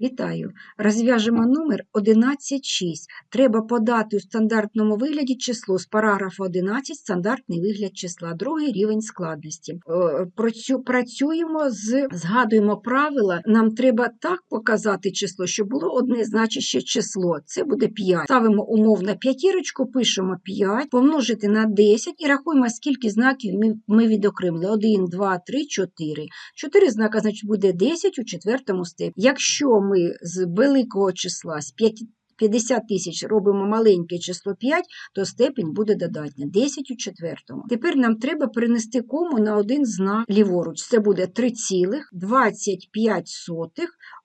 Вітаю! Розв'яжемо номер 11.6. Треба подати у стандартному вигляді число з параграфу 11 стандартний вигляд числа, другий рівень складності. Е, Працюємо з згадуємо правила. Нам треба так показати число, щоб було одне значище число. Це буде 5. Ставимо умовно п'ятірочку, пишемо 5, помножити на 10 і рахуємо, скільки знаків ми, ми відокремили. 1, 2, 3, 4. 4 знака, значить, буде 10 у четвертому степені. Якщо ми з великого числа, з 5 50 тисяч робимо маленьке число 5, то степень буде додатня 10 у четвертому. Тепер нам треба перенести кому на один знак ліворуч. Це буде 3,25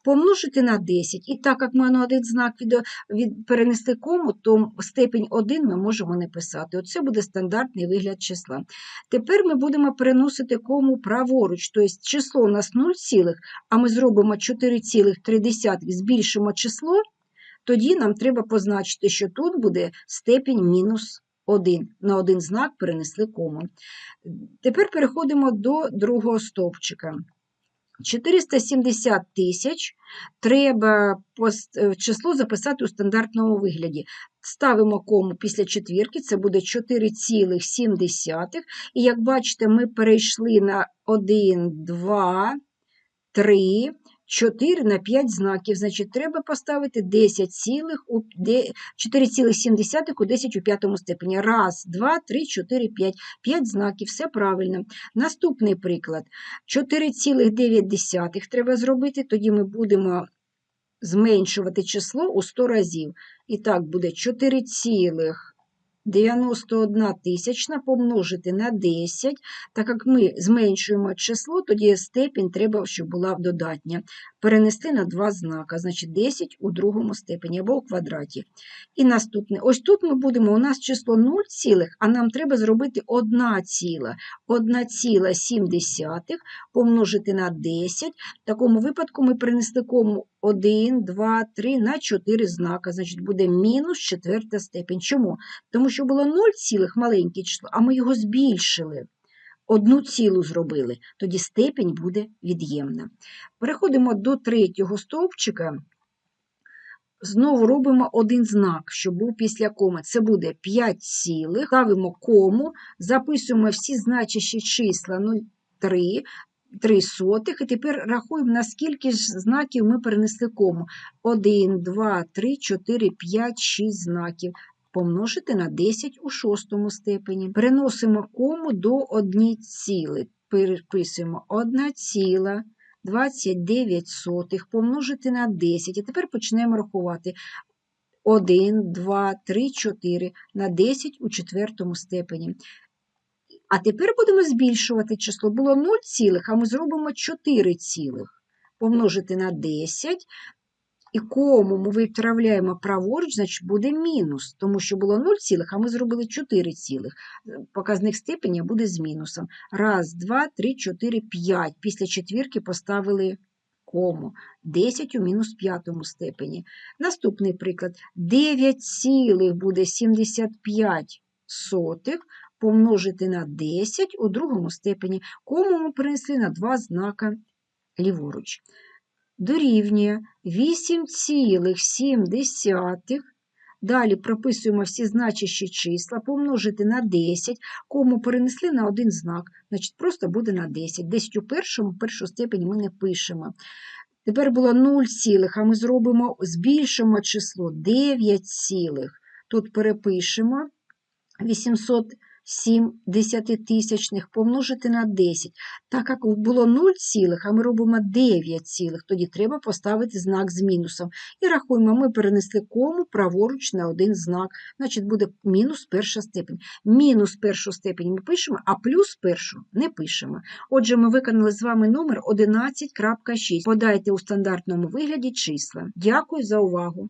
помножити на 10. І так як ми на один знак від, від перенести кому, то степень 1 ми можемо не писати. Оце буде стандартний вигляд числа. Тепер ми будемо переносити кому праворуч, тобто число у нас 0, цілих, а ми зробимо 4,3, збільшимо число, тоді нам треба позначити, що тут буде степінь мінус 1. На один знак перенесли кому. Тепер переходимо до другого стовпчика. 470 тисяч треба е, число записати у стандартному вигляді. Ставимо кому після четвірки, це буде 4,7. І як бачите, ми перейшли на 1, 2, 3, 4 на 5 знаків. Значить, треба поставити 10 цілих у 4,7 у 10 у п'ятому степені. Раз, два, три, 4, 5. 5 знаків, все правильно. Наступний приклад. 4,9 треба зробити, тоді ми будемо зменшувати число у 100 разів. І так буде 4,91 тисячна помножити на 10. Так як ми зменшуємо число, тоді степінь треба, щоб була додатня. Перенести на два знака, значить 10 у другому степені або у квадраті. І наступне. Ось тут ми будемо, у нас число 0 цілих, а нам треба зробити 1 ціла. 1,7 помножити на 10. В такому випадку ми перенесли кому 1, 2, 3 на 4 знака. Значить, буде мінус четверта степень. Чому? Тому що було 0 цілих маленьке число, а ми його збільшили. Одну цілу зробили, тоді степень буде від'ємна. Переходимо до третього стовпчика. Знову робимо один знак, що був після коми. Це буде 5 цілих. Ставимо кому, записуємо всі значущі числа 0,3, 3 сотих, і тепер рахуємо, наскільки ж знаків ми перенесли кому. 1, 2, 3, 4, 5, 6 знаків. Помножити на 10 у шостому степені. Переносимо кому до 1 ціли. Переписуємо 1 ціла. 29 сотих помножити на 10. І тепер почнемо рахувати. 1, 2, 3, 4 на 10 у четвертому степені. А тепер будемо збільшувати число. Було 0 цілих, а ми зробимо 4 цілих. Помножити на 10. І кому ми виправляємо праворуч, значить буде мінус, тому що було 0 цілих, а ми зробили 4 цілих. Показник степеня буде з мінусом. Раз, два, три, чотири, п'ять. Після четвірки поставили кому. 10 у мінус п'ятому степені. Наступний приклад. 9 цілих буде 75 сотих помножити на 10 у другому степені. Кому ми принесли на два знака ліворуч. Дорівнює 8,7. Далі прописуємо всі значущі числа, помножити на 10, кому перенесли на один знак, значить просто буде на 10. 10 у першому, першу степень ми не пишемо. Тепер було 0 цілих, а ми зробимо, збільшимо число 9 цілих. Тут перепишемо 807 десятитисячних помножити на 10. Так як було 0 цілих, а ми робимо 9 цілих, тоді треба поставити знак з мінусом. І рахуємо, ми перенесли кому праворуч на один знак. Значить, буде мінус перша степень. Мінус першу степень ми пишемо, а плюс першу не пишемо. Отже, ми виконали з вами номер 11.6. Подайте у стандартному вигляді числа. Дякую за увагу!